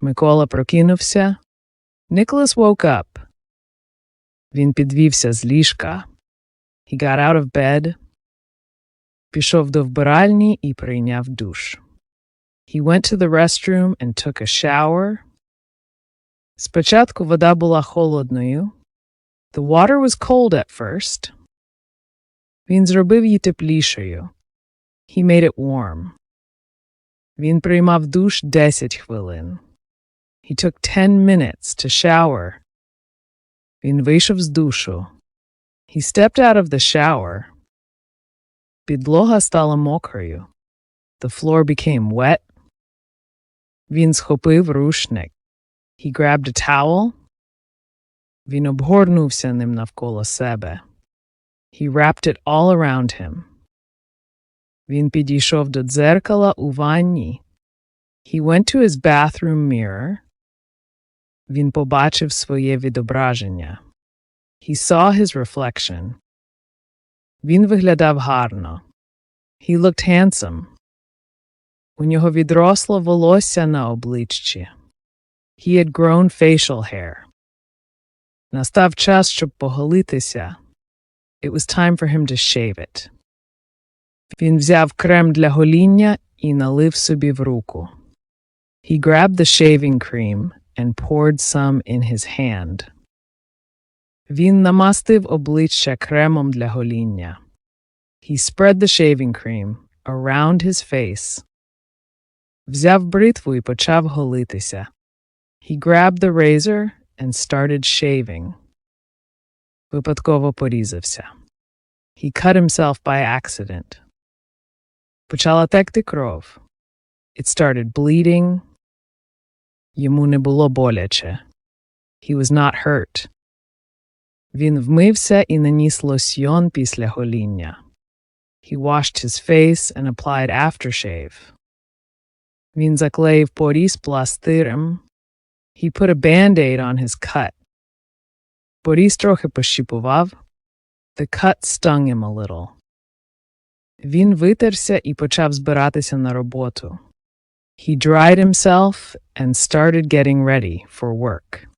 Микола прокинувся. Nicholas woke up. Він підвівся з ліжка. He got out of bed. Пішов до вбиральні і прийняв душ. He went to the restroom and took a shower. Спочатку вода була холодною. The water was cold at first. Він зробив її теплішою. He made it warm. Він приймав душ 10 хвилин. He took 10 minutes to shower. Він вийшов з душу. He stepped out of the shower. Підлога стала мокрою. The floor became wet. Він схопив рушник. He grabbed a towel. Він обгорнувся ним навколо себе. He wrapped it all around him. Він підійшов до дзеркала у ванні. He went to his bathroom mirror. Він побачив своє відображення. He saw his reflection. Він виглядав гарно. He looked handsome. У нього відросло волосся на обличчі. He had grown facial hair. Настав час, щоб поголитися. It was time for him to shave it. Він взяв крем для гоління і налив собі в руку. He grabbed the shaving cream and poured some in his hand. Він намастив обличчя кремом для гоління. He spread the shaving cream around his face. Взяв бритву і почав голитися. He grabbed the razor and started shaving. Випадково порізався. He cut himself by accident. Почала текти кров. It started bleeding. Йому не було боляче. He was not hurt. Він вмився і наніс лосьйон після гоління. He washed his face and applied aftershave. Він заклеїв поріз пластирем. He put a band-aid on his cut. Поріз трохи пощіпував. The cut stung him a little. Він витерся і почав збиратися на роботу. He dried himself and started getting ready for work.